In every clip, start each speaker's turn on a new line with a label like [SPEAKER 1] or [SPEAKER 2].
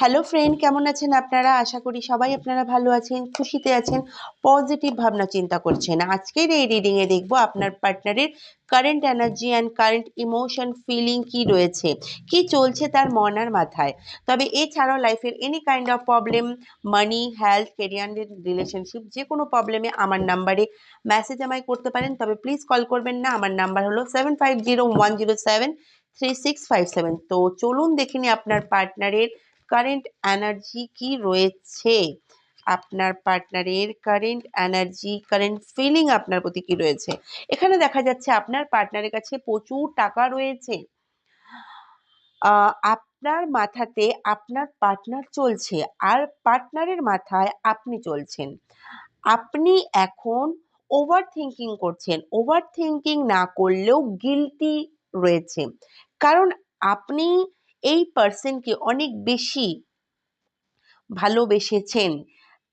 [SPEAKER 1] Hello friend কেমন আছেন আপনারা? আশা করি সবাই আপনারা ভালো আছেন, খুশিতে আছেন পজিটিভ ভাবনা চিন্তা করছেন। আজকের এই রিডিংয়ে দেখব আপনার পার্টনারের current energy and current emotion feeling কি রয়েছে, কি চলছে তার মন আর মাথায়। তবে এছাড়াও লাইফের any kind of problem money health কেরিয়ারের রিলেশনশিপ যে কোনো প্রবলেমে আমার নাম্বারে মেসেজ আমায় করতে পারেন। তবে প্লিজ কল করবেন না, আমার নাম্বার হলো seven five zero one zero seven three six five seven তো চলুন দেখিনি আপনার পার্টনারের কারেন্ট এনার্জি কি রয়েছে? আপনার পার্টনারের কারেন্ট এনার্জি কারেন্ট ফিলিং আপনার প্রতি কি রয়েছে? এখানে দেখা যাচ্ছে আপনার পার্টনারের কাছে প্রচুর টাকা রয়েছে। আপনার মাথাতে আপনার পার্টনার চলছে আর পার্টনারের মাথায় আপনি চলছেন। আপনি এখন ওভার থিঙ্কিং করছেন। ওভার থিঙ্কিং না করলেও গিলটি রয়েছে কারণ আপনি এই পার্সনকে অনেক বেশি ভালোবেসেছেন,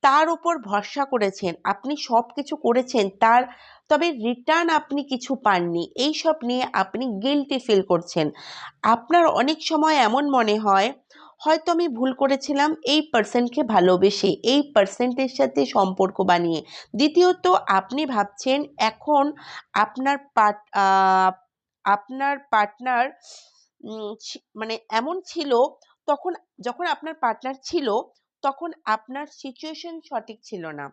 [SPEAKER 1] তার উপর ভরসা করেছেন, আপনি সব কিছু করেছেন, তার, তবে রিটার্ন আপনি কিছু পাননি, এই সব নিয়ে আপনি গিলটি ফিল করছেন। আপনার অনেক সময় এমন মনে হয়, হয়তো আমি ভুল করেছিলাম, এই পার্সনকে ভালোবেসে, এই পার্সেন্টের সাথে সম্পর্ক বানিয়ে। দ্বিতীয়ত, আপনি ভাবছেন এখন আপনার পার্ট আপনার পার্টনার মানে এমন ছিল তখন, যখন আপনার পার্টনার ছিল, তখন আপনার সিচুয়েশন সঠিক ছিল না।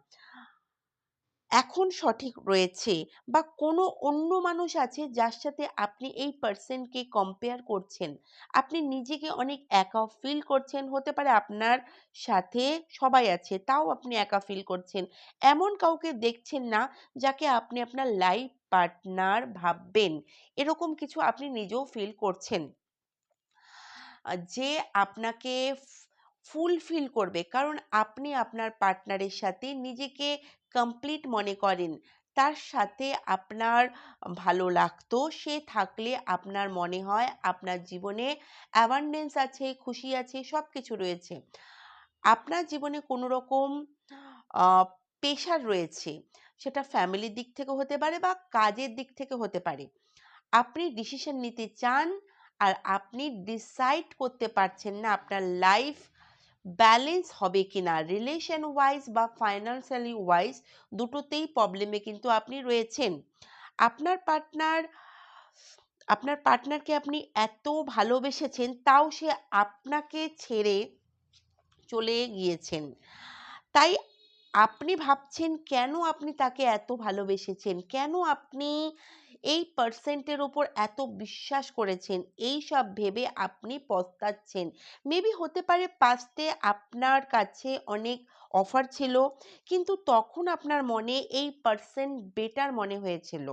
[SPEAKER 1] এখন সঠিক রয়েছে বা কোনো অন্য মানুষ আছে যার সাথে আপনি এই পার্সনকে কম্পেয়ার করছেন। আপনি নিজেকে অনেক একা ফিল করছেন, হতে পারে আপনার সাথে সবাই আছে, তাও আপনি একা ফিল করছেন। এমন কাউকে দেখছেন না যাকে আপনি আপনার লাইফ পার্টনার ভাববেন। এরকম কিছু আপনি নিজেও ফিল করছেন। যে আপনাকে ফুলফিল করবে। কারণ আপনি আপনার পার্টনারের সাথে নিজেকে কমপ্লিট মনে করেন। তার সাথে আপনার ভালো লাগতো। সে থাকলে আপনার মনে হয় আপনার জীবনে অ্যাবান্ডেন্স আছে, খুশি আছে সব কিছু রয়েছে। আপনার জীবনে কোনো রকম প্রেশার রয়েছে। সেটা ফ্যামিলির দিক থেকে হতে পারে বা কাজের দিক থেকে হতে পারে। আপনি ডিসিশন নিতে চান আর আপনি ডিসাইড করতে পারছেন না আপনার লাইফ ব্যালেন্স হবে কি না রিলেশন ওয়াইজ বা ফাইন্যান্সিয়ালি ওয়াইজ দুটোতেই প্রবলেমে কিন্তু আপনি রয়েছেন। আপনার পার্টনার আপনার পার্টনারকে আপনি এত ভালোবেসেছেন তাও সে আপনাকে ছেড়ে চলে গিয়েছেন। তাই আপনি ভাবছেন কেন আপনি তাকে এত ভালোবেসেছেন? কেন আপনি এই পার্সেন্টের ওপর এত বিশ্বাস করেছেন, এই সব ভেবে আপনি পস্তাচ্ছেন। মেবি হতে পারে পাস্টে আপনার কাছে অনেক অফার ছিল, কিন্তু তখন আপনার মনে এই পার্সেন্ট বেটার মনে হয়েছিল।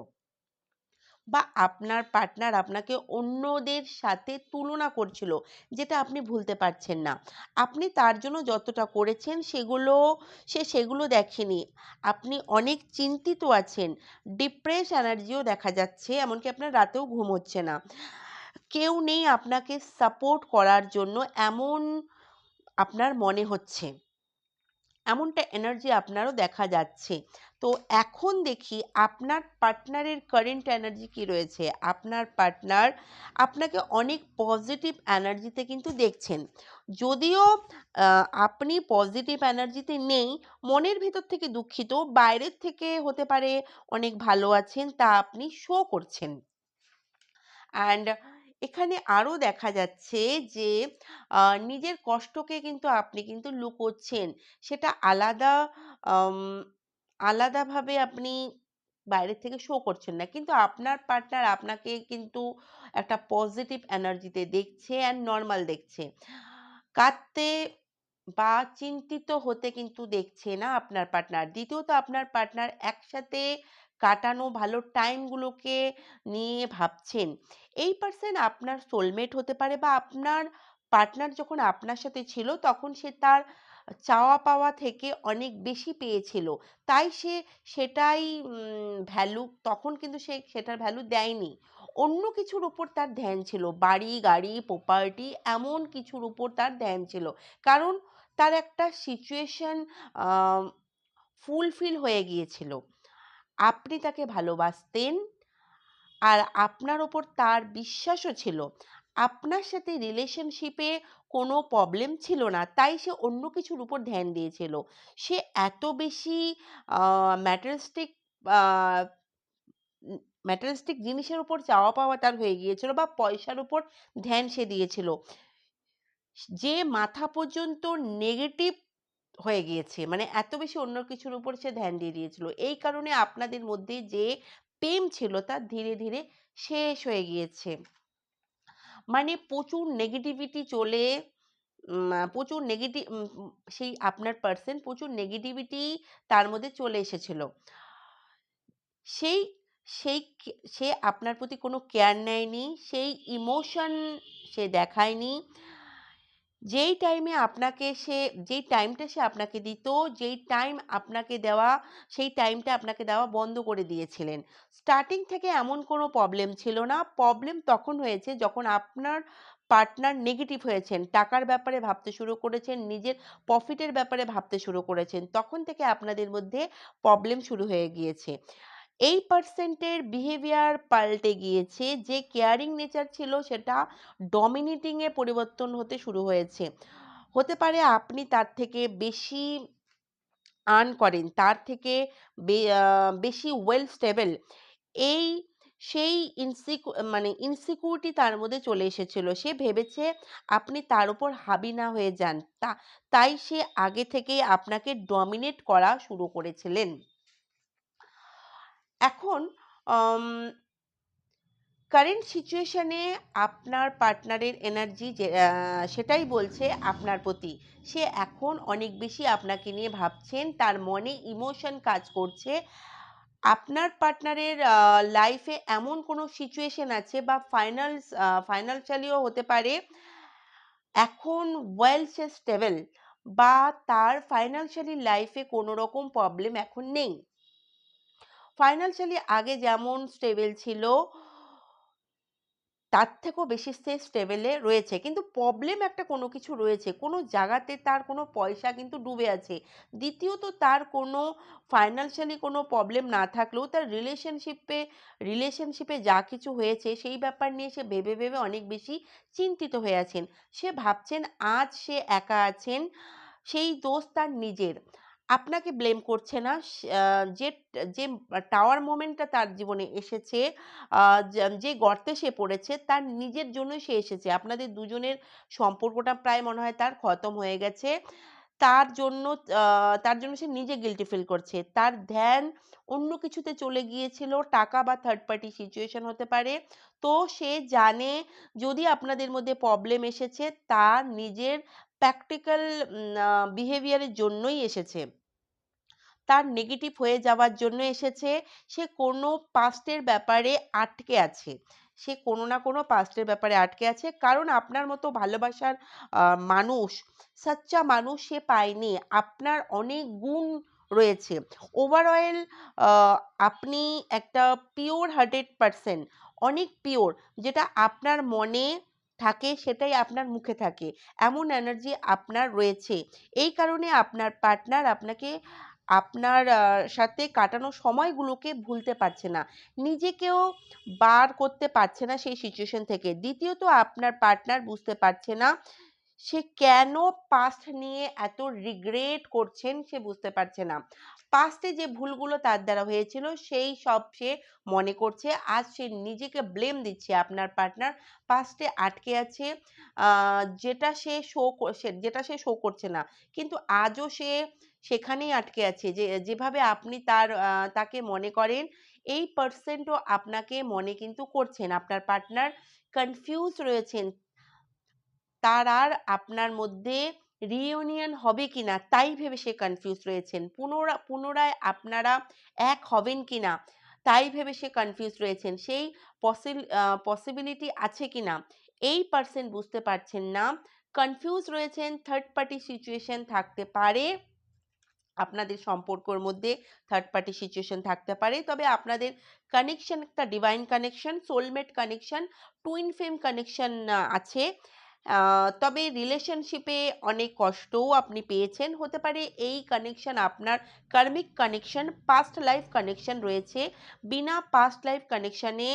[SPEAKER 1] বা আপনার পার্টনার আপনাকে অন্যদের সাথে তুলনা করছিল, যেটা আপনি ভুলতে পারছেন না। আপনি তার জন্য যতটা করেছেন সেগুলো, সে সেগুলো দেখেনি। আপনি অনেক চিন্তিত আছেন ডিপ্রেস এনার্জিও দেখা যাচ্ছে, এমনকি আপনার রাতেও ঘুম হচ্ছে না। কেউ নেই আপনাকে সাপোর্ট করার জন্য, এমন আপনার মনে হচ্ছে। এমনটা এনার্জি আপনারও দেখা যাচ্ছে। তো এখন দেখি আপনার পার্টনারের কারেন্ট এনার্জি কি রয়েছে? আপনার পার্টনার আপনাকে অনেক পজিটিভ এনার্জিতে কিন্তু দেখছেন। যদিও আপনি পজিটিভ এনার্জিতে নেই, মনের ভেতর থেকে দুঃখিত, বাইরের থেকে হতে পারে অনেক ভালো আছেন তা আপনি শো করছেন। অ্যান্ড এখানে আরও দেখা যাচ্ছে যে নিজের কষ্টকে কিন্তু আপনি কিন্তু লুকোচ্ছেন। সেটা আলাদা আলাদাভাবে আপনি বাইরের থেকে শো করছেন না। কিন্তু আপনার পার্টনার আপনাকে কিন্তু একটা পজিটিভ এনার্জিতে দেখছে অ্যান্ড নর্মাল দেখছে। কাঁদতে বা চিন্তিত হতে কিন্তু দেখছে না আপনার পার্টনার। দ্বিতীয়ত আপনার পার্টনার একসাথে কাটানো ভালো টাইমগুলোকে নিয়ে ভাবছেন। এই পার্সন আপনার সোলমেট হতে পারে বা আপনার পার্টনার যখন আপনার সাথে ছিল, তখন সে তার চাওয়া পাওয়া থেকে অনেক বেশি পেয়েছিল। তাই সে সেটাই ভ্যালু তখন কিন্তু সে সেটার ভ্যালু দেয়নি। অন্য কিছুর উপর তার ধ্যান ছিল। বাড়ি, গাড়ি প্রপার্টি এমন কিছুর উপর তার ধ্যান ছিল। কারণ তার একটা সিচুয়েশন ফুলফিল হয়ে গিয়েছিল। আপনি তাকে ভালোবাসতেন আর আপনার ওপর তার বিশ্বাসও ছিল। আপনার সাথে রিলেশনশিপে কোনো প্রবলেম ছিল না, তাই সে অন্য কিছুর উপর ধ্যান দিয়েছিল। সে এত বেশি ম্যাটারিস্টিক ম্যাটারিস্টিক জিনিসের উপর চাওয়া পাওয়া তার হয়ে গিয়েছিল বা পয়সার উপর ধ্যান সে দিয়েছিল। যে মাথা পর্যন্ত নেগেটিভ হয়ে গিয়েছে। মানে এত বেশি অন্য কিছুর উপর সে ধ্যান দিয়ে দিয়েছিল। এই কারণে আপনাদের মধ্যে যে প্রেম ছিল তা ধীরে ধীরে শেষ হয়ে গিয়েছে। মানে প্রচুর নেগেটিভিটি চলে প্রচুর নেগেটিভ সেই আপনার পার্সন প্রচুর নেগেটিভিটি তার মধ্যে চলে এসেছিল। সেই সেই সে আপনার প্রতি কোনো কেয়ার নেয়নি, সেই ইমোশন সে দেখায়নি। যেই টাইমে আপনাকে সে, যেই টাইমটা সে আপনাকে দিত, যেই টাইম আপনাকে দেওয়া, সেই টাইমটা আপনাকে দেওয়া বন্ধ করে দিয়েছিলেন। স্টার্টিং থেকে এমন কোনো প্রবলেম ছিল না। প্রবলেম তখন হয়েছে যখন আপনার পার্টনার নেগেটিভ হয়েছেন, টাকার ব্যাপারে ভাবতে শুরু করেছেন, নিজের প্রফিটের ব্যাপারে ভাবতে শুরু করেছেন, তখন থেকে আপনাদের মধ্যে প্রবলেম শুরু হয়ে গিয়েছে। এই পার্সেন্টের বিহেভিয়ার পাল্টে গিয়েছে। যে কেয়ারিং নেচার ছিল সেটা ডমিনেটিংয়ে পরিবর্তন হতে শুরু হয়েছে। হতে পারে আপনি তার থেকে বেশি আর্ন করেন, তার থেকে বেশি ওয়েল স্টেবল এই সেই ইনসিকিউ মানে ইনসিকিউরিটি তার মধ্যে চলে এসেছিল। সে ভেবেছে আপনি তার উপর হাবি না হয়ে যান। তা, তাই সে আগে থেকেই আপনাকে ডমিনেট করা শুরু করেছিলেন। এখন কারেন্ট সিচুয়েশনে আপনার পার্টনারের এনার্জি যে সেটাই বলছে আপনার প্রতি। সে এখন অনেক বেশি আপনাকে নিয়ে ভাবছেন, তার মনে ইমোশন কাজ করছে। আপনার পার্টনারের লাইফে এমন কোনো সিচুয়েশন আছে বা ফাইনাল ফাইনালশালিও হতে পারে, এখন ওয়েল সে স্টেবল বা তার ফাইনান্সিয়ালি লাইফে কোনো রকম প্রবলেম এখন নেই। ফাইনান্সিয়ালি আগে যেমন স্টেবল ছিল, তার থেকেও বেশি সে স্টেবলে রয়েছে। কিন্তু প্রবলেম একটা কোনো কিছু রয়েছে, কোনো জায়গাতে তার কোনো পয়সা কিন্তু ডুবে আছে। দ্বিতীয়ত তার কোনো ফাইনান্সিয়ালি কোনো প্রবলেম না থাকলেও তার রিলেশনশিপে রিলেশনশিপে যা কিছু হয়েছে, সেই ব্যাপার নিয়ে সে ভেবে ভেবে অনেক বেশি চিন্তিত হয়ে আছেন। সে ভাবছেন, আজ সে একা আছেন, সেই দোষ তার নিজের। আপনাকে ব্লেম করছে না। যে যে টাওয়ার মোমেন্টটা তার জীবনে এসেছে যে- গর্তে সে পড়েছে, তার নিজের জন্যই সে এসেছে। আপনাদের দুজনের সম্পর্কটা প্রায় মনে হয় তার খতম হয়ে গেছে। তার জন্য তার জন্য সে নিজে গিলটি ফিল করছে। তার ধ্যান অন্য কিছুতে চলে গিয়েছিল, টাকা বা থার্ড পার্টি সিচুয়েশন হতে পারে। তো সে জানে, যদি আপনাদের মধ্যে প্রবলেম এসেছে, তা নিজের প্র্যাকটিক্যাল বিহেভিয়ারের জন্যই এসেছে। তার নেগেটিভ হয়ে যাওয়ার জন্য এসেছে, সে কোনো পাস্টের ব্যাপারে আটকে আছে। সে কোনো না কোনো পাস্টের ব্যাপারে আটকে আছে। কারণ আপনার মতো ভালোবাসার মানুষ, সাচ্চা মানুষ সে পায়নি। আপনার অনেক গুণ রয়েছে। ওভারঅল আপনি একটা পিওর হার্টেড পারসন অনেক পিওর যেটা আপনার মনে থাকে সেটাই আপনার মুখে থাকে। এমন এনার্জি আপনার রয়েছে। এই কারণে আপনার পার্টনার আপনাকে আপনার সাথে কাটানো সময়গুলোকে ভুলতে পারছে না। নিজেকেও বার করতে পারছে না সেই সিচুয়েশন থেকে। দ্বিতীয়ত, আপনার পার্টনার বুঝতে পারছে না সে কেন পাস্ট নিয়ে এত রিগ্রেট করছেন সে বুঝতে পারছে না। পাস্টে যে ভুলগুলো তার দ্বারা হয়েছিল, সেই সব সে মনে করছে। আজ সে নিজেকে ব্লেম দিচ্ছে আপনার পার্টনার পাস্টে আটকে আছে যেটা সে শো যেটা সে শো করছে না। কিন্তু আজও সে সেখানেই আটকে আছে। যে, যেভাবে আপনি তার তাকে মনে করেন, এই পার্সেন্টও আপনাকে মনে কিন্তু করছেন। আপনার পার্টনার কনফিউজ রয়েছেন। তার আর আপনার মধ্যে রিইউনিয়ন হবে কি না, তাই ভেবে সে কনফিউজ রয়েছেন। পুনরা, পুনরায় আপনারা এক হবেন কি না, তাই ভেবে সে কনফিউজ রয়েছেন। সেই পসিবিলিটি আছে কি না, এই পার্সন বুঝতে পারছেন না। কনফিউজ রয়েছেন, থার্ড পার্টি সিচুয়েশন থাকতে পারে। আপনাদের সম্পর্কর মধ্যে থার্ড পার্টি সিচুয়েশন থাকতে পারে। তবে আপনাদের কানেকশন একটা divine connection soulmate connection twin flame connection আছে। তবে রিলেশনশিপে অনেক কষ্টও আপনি পেয়েছেন, হতে পারে এই কানেকশন আপনার karmic connection past life connection রয়েছে। বিনা পাস্ট লাইফ কানেকশানে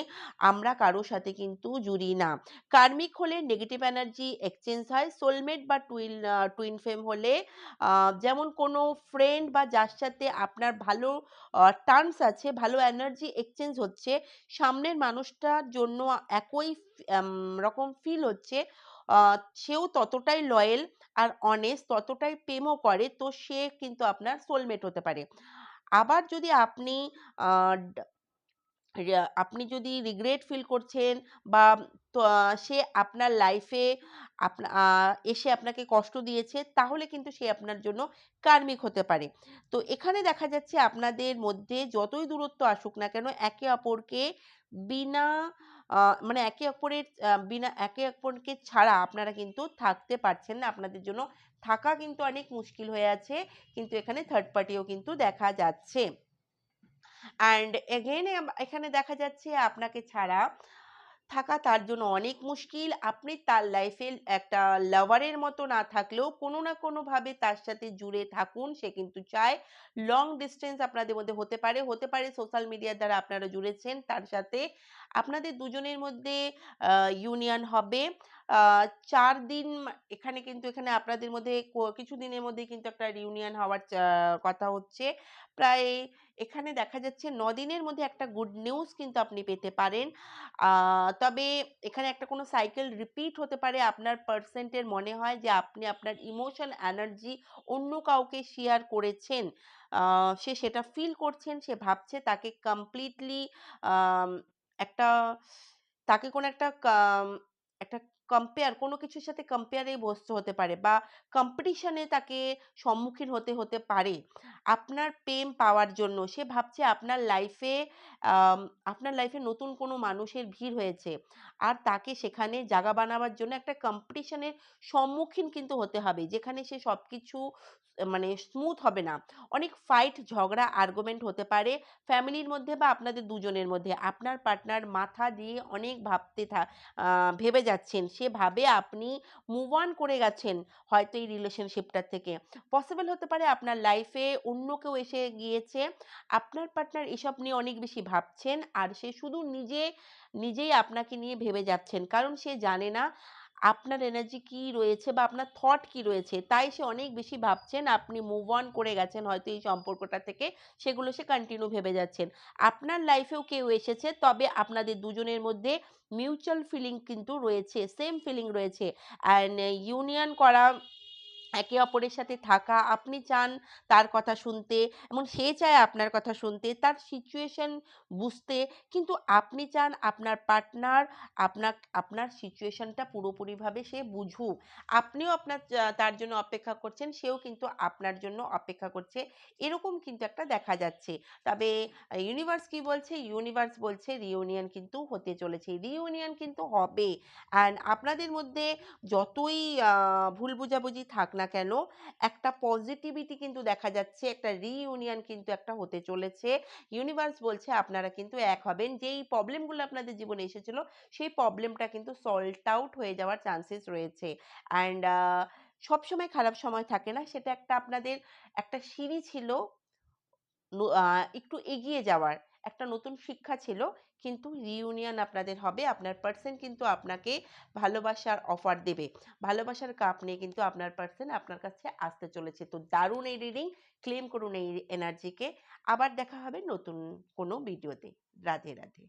[SPEAKER 1] আমরা কারও সাথে কিন্তু জুড়ি না। কার্মিক হলে নেগেটিভ এনার্জি এক্সচেঞ্জ হয় সোলমেট বা টুইন টুইন ফেম হলে যেমন কোনো ফ্রেন্ড বা যার সাথে আপনার ভালো টার্মস আছে, ভালো এনার্জি এক্সচেঞ্জ হচ্ছে, সামনের মানুষটার জন্য একই রকম ফিল হচ্ছে সেও ততটাই লয়েল আর অনেস্ট ততটাই প্রেমও করে, তো সে কিন্তু আপনার সোলমেট হতে পারে। আবার যদি আপনি আপনি যদি রিগ্রেট ফিল করছেন বা সে আপনার লাইফে এসে আপনাকে কষ্ট দিয়েছে, তাহলে কিন্তু সে আপনার জন্য কার্মিক হতে পারে। তো এখানে দেখা যাচ্ছে আপনাদের মধ্যে যতই দূরত্ব আসুক না কেন, একে অপরকে বিনা মানে একে অপরের বিনা, একে অপরকে ছাড়া আপনারা কিন্তু থাকতে পারছেন না। আপনাদের জন্য থাকা কিন্তু অনেক মুশকিল হয়ে আছে। কিন্তু এখানে থার্ড পার্টিও কিন্তু দেখা যাচ্ছে। অ্যান্ড এগেন এখানে দেখা যাচ্ছে আপনাকে ছাড়া থাকা তার জন্য অনেক মুশকিল। আপনি তার লাইফে একটা লাভারের মতো না থাকলেও কোনো না কোনোভাবে তার সাথে জুড়ে থাকুন। সে কিন্তু চায় লং ডিস্টেন্স আপনাদের মধ্যে হতে পারে। হতে পারে সোশ্যাল মিডিয়ার দ্বারা আপনারা জুড়েছেন, তার সাথে আপনাদের দুজনের মধ্যে ইউনিয়ন হবে। চার দিন এখানে কিন্তু এখানে আপনাদের মধ্যে কিছু দিনের মধ্যে কিন্তু একটা রিউনিয়ন হওয়ার কথা হচ্ছে। প্রায় এখানে দেখা যাচ্ছে দিনের মধ্যে একটা গুড নিউজ কিন্তু আপনি পেতে পারেন। তবে এখানে একটা কোনো সাইকেল রিপিট হতে পারে। আপনার পার্সেন্টের মনে হয় যে আপনি আপনার ইমোশন এনার্জি অন্য কাউকে শেয়ার করেছেন সে সেটা ফিল করছেন, সে ভাবছে তাকে কমপ্লিটলি একটা, তাকে কোনো একটা একটা কম্পেয়ার কোনো কিছুর সাথে কম্পেয়ারে বসতে হতে পারে বা কম্পিটিশনে তাকে সম্মুখীন হতে হতে পারে। আপনার প্রেম পাওয়ার জন্য সে ভাবছে আপনার লাইফে আপনার লাইফে নতুন কোনো মানুষের ভিড় হয়েছে। আর তাকে সেখানে জায়গা বানাবার জন্য একটা কম্পিটিশনের সম্মুখীন কিন্তু হতে হবে, যেখানে সে সব কিছু মানে স্মুথ হবে না। অনেক ফাইট ঝগড়া আর্গুমেন্ট হতে পারে ফ্যামিলির মধ্যে বা আপনাদের দুজনের মধ্যে। আপনার পার্টনার মাথা দিয়ে অনেক ভাবতে থা ভেবে যাচ্ছেন সে ভাবে আপনি মুভ অন করে গেছেন হয়তো এই রিলেশনশিপটার থেকে। পসিবল হতে পারে আপনার লাইফে অন্য কেউ এসে গিয়েছে, আপনার পার্টনার এসব নিয়ে অনেক বেশি ভাবছেন আর সে শুধু নিজে, নিজেই আপনাকে নিয়ে ভেবে যাচ্ছেন। কারণ সে জানে না আপনার এনার্জি কি রয়েছে বা আপনার থট কি রয়েছে, তাই সে অনেক বেশি ভাবছেন, আপনি মুভ অন করে গেছেন হয়তো এই সম্পর্কটা থেকে, সেগুলো সে কন্টিনিউ ভেবে যাচ্ছেন। আপনার লাইফেও কেউ এসেছে, তবে আপনাদের দুজনের মধ্যে মিউচুয়াল ফিলিং কিন্তু রয়েছে সেম ফিলিং রয়েছে। অ্যান্ড ইউনিয়ন করা একে অপরের সাথে থাকা, আপনি চান তার কথা শুনতে, এবং সে চায় আপনার কথা শুনতে, তার সিচুয়েশন বুঝতে, কিন্তু আপনি চান আপনার পার্টনার আপনার আপনার সিচুয়েশনটা পুরোপুরিভাবে সে বুঝুক। আপনিও আপনার তার জন্য অপেক্ষা করছেন, সেও কিন্তু আপনার জন্য অপেক্ষা করছে। এরকম কিন্তু একটা দেখা যাচ্ছে। তবে ইউনিভার্স কি বলছে? ইউনিভার্স বলছে রিউনিয়ন কিন্তু হতে চলেছে। রিউনিয়ন কিন্তু হবে। অ্যান্ড আপনাদের মধ্যে যতই ভুল বুঝাবুঝি থাক না কেন, একটা পজিটিভিটি কিন্তু দেখা যাচ্ছে, একটা রিইউনিয়ন কিন্তু একটা হতে চলেছে। ইউনিভার্স বলছে আপনারা কিন্তু এক হবেন। যেই প্রবলেমগুলো আপনাদের জীবনে এসেছিল, সেই প্রবলেমটা কিন্তু সল্ট আউট হয়ে যাওয়ার চান্সেস রয়েছে। অ্যান্ড সবসময় খারাপ সময় থাকে না। সেটা একটা আপনাদের একটা সিঁড়ি ছিল একটু এগিয়ে যাওয়ার। একটা নতুন শিক্ষা ছিল, কিন্তু রিউনিয়ন আপনাদের হবে। আপনার পার্সন কিন্তু আপনাকে ভালোবাসার অফার দেবে। ভালোবাসার কাপ নিয়ে কিন্তু আপনার পার্সন আপনার কাছে আসতে চলেছে। তো দারুণ এই রিডিং ক্লেম করুন এই এনার্জিকে আবার দেখা হবে নতুন কোনো ভিডিওতে রাধে রাধে।